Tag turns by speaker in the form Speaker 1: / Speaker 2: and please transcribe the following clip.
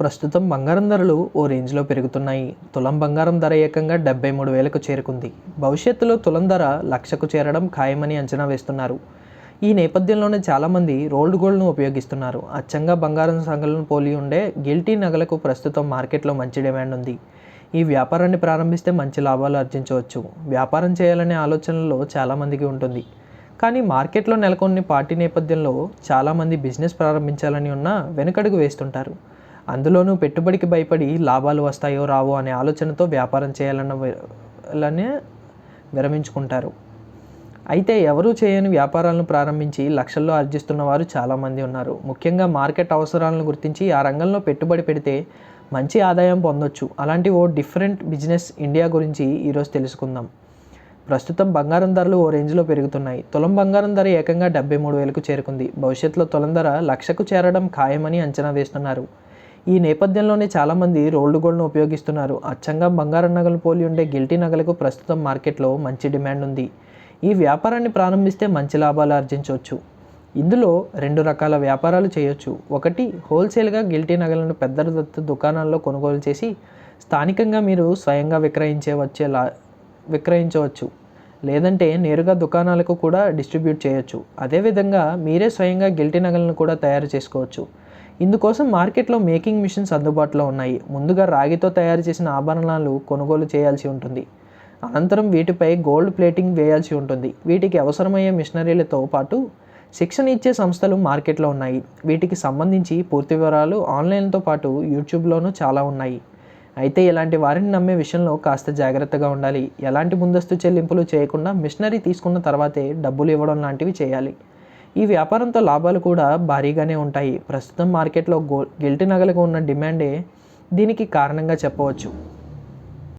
Speaker 1: ప్రస్తుతం బంగారం ధరలు ఓ రేంజ్లో పెరుగుతున్నాయి. తులం బంగారం ధర ఏకంగా డెబ్బై మూడు వేలకు చేరుకుంది. భవిష్యత్తులో తులం ధర లక్షకు చేరడం ఖాయమని అంచనా వేస్తున్నారు. ఈ నేపథ్యంలోనే చాలామంది రోల్డ్ గోల్డ్ను ఉపయోగిస్తున్నారు. అచ్చంగా బంగారం సంఘలను పోలి ఉండే గిల్టీ నగలకు ప్రస్తుతం మార్కెట్లో మంచి డిమాండ్ ఉంది. ఈ వ్యాపారాన్ని ప్రారంభిస్తే మంచి లాభాలు ఆర్జించవచ్చు. వ్యాపారం చేయాలనే ఆలోచనలో చాలామందికి ఉంటుంది. కానీ మార్కెట్లో నెలకొన్ని పార్టీ నేపథ్యంలో చాలామంది బిజినెస్ ప్రారంభించాలని ఉన్న వెనుకడుగు వేస్తుంటారు. అందులోనూ పెట్టుబడికి భయపడి లాభాలు వస్తాయో రావో అనే ఆలోచనతో వ్యాపారం చేయాలన్న విరమించుకుంటారు. అయితే ఎవరూ చేయని వ్యాపారాలను ప్రారంభించి లక్షల్లో ఆర్జిస్తున్న వారు చాలామంది ఉన్నారు. ముఖ్యంగా మార్కెట్ అవసరాలను గుర్తించి ఆ రంగంలో పెట్టుబడి పెడితే మంచి ఆదాయం పొందొచ్చు. అలాంటి ఓ డిఫరెంట్ బిజినెస్ ఇండియా గురించి ఈరోజు తెలుసుకుందాం. ప్రస్తుతం బంగారం ధరలు ఓ రేంజ్లో పెరుగుతున్నాయి. తులం బంగారం ధర ఏకంగా డెబ్బై మూడు వేలకు చేరుకుంది. భవిష్యత్తులో తులం ధర లక్షకు చేరడం ఖాయమని అంచనా వేస్తున్నారు. ఈ నేపథ్యంలోనే చాలామంది రోల్డ్ గోల్డ్ను ఉపయోగిస్తున్నారు. అచ్చంగా బంగారం నగలు పోలి ఉండే గిల్టీ నగలకు ప్రస్తుతం మార్కెట్లో మంచి డిమాండ్ ఉంది. ఈ వ్యాపారాన్ని ప్రారంభిస్తే మంచి లాభాలు ఆర్జించవచ్చు. ఇందులో రెండు రకాల వ్యాపారాలు చేయొచ్చు. ఒకటి హోల్సేల్గా గిల్టీ నగలను పెద్ద దుకాణాల్లో కొనుగోలు చేసి స్థానికంగా మీరు స్వయంగా విక్రయించే వచ్చేలా విక్రయించవచ్చు. లేదంటే నేరుగా దుకాణాలకు కూడా డిస్ట్రిబ్యూట్ చేయొచ్చు. అదేవిధంగా మీరే స్వయంగా గిల్టీ నగలను కూడా తయారు చేసుకోవచ్చు. ఇందుకోసం మార్కెట్లో మేకింగ్ మిషన్స్ అందుబాటులో ఉన్నాయి. ముందుగా రాగితో తయారు చేసిన ఆభరణాలు కొనుగోలు చేయాల్సి ఉంటుంది. అనంతరం వీటిపై గోల్డ్ ప్లేటింగ్ వేయాల్సి ఉంటుంది. వీటికి అవసరమయ్యే మిషనరీలతో పాటు శిక్షణ ఇచ్చే సంస్థలు మార్కెట్లో ఉన్నాయి. వీటికి సంబంధించి పూర్తి వివరాలు ఆన్లైన్తో పాటు యూట్యూబ్లోనూ చాలా ఉన్నాయి. అయితే ఇలాంటి వారిని నమ్మే విషయంలో కాస్త జాగ్రత్తగా ఉండాలి. ఎలాంటి ముందస్తు చెల్లింపులు చేయకుండా మిషనరీ తీసుకున్న తర్వాతే డబ్బులు ఇవ్వడం లాంటివి చేయాలి. ఈ వ్యాపారంతో లాభాలు కూడా భారీగానే ఉంటాయి. ప్రస్తుతం మార్కెట్లో గో గిల్టి నగలకు ఉన్న డిమాండే దీనికి కారణంగా చెప్పవచ్చు.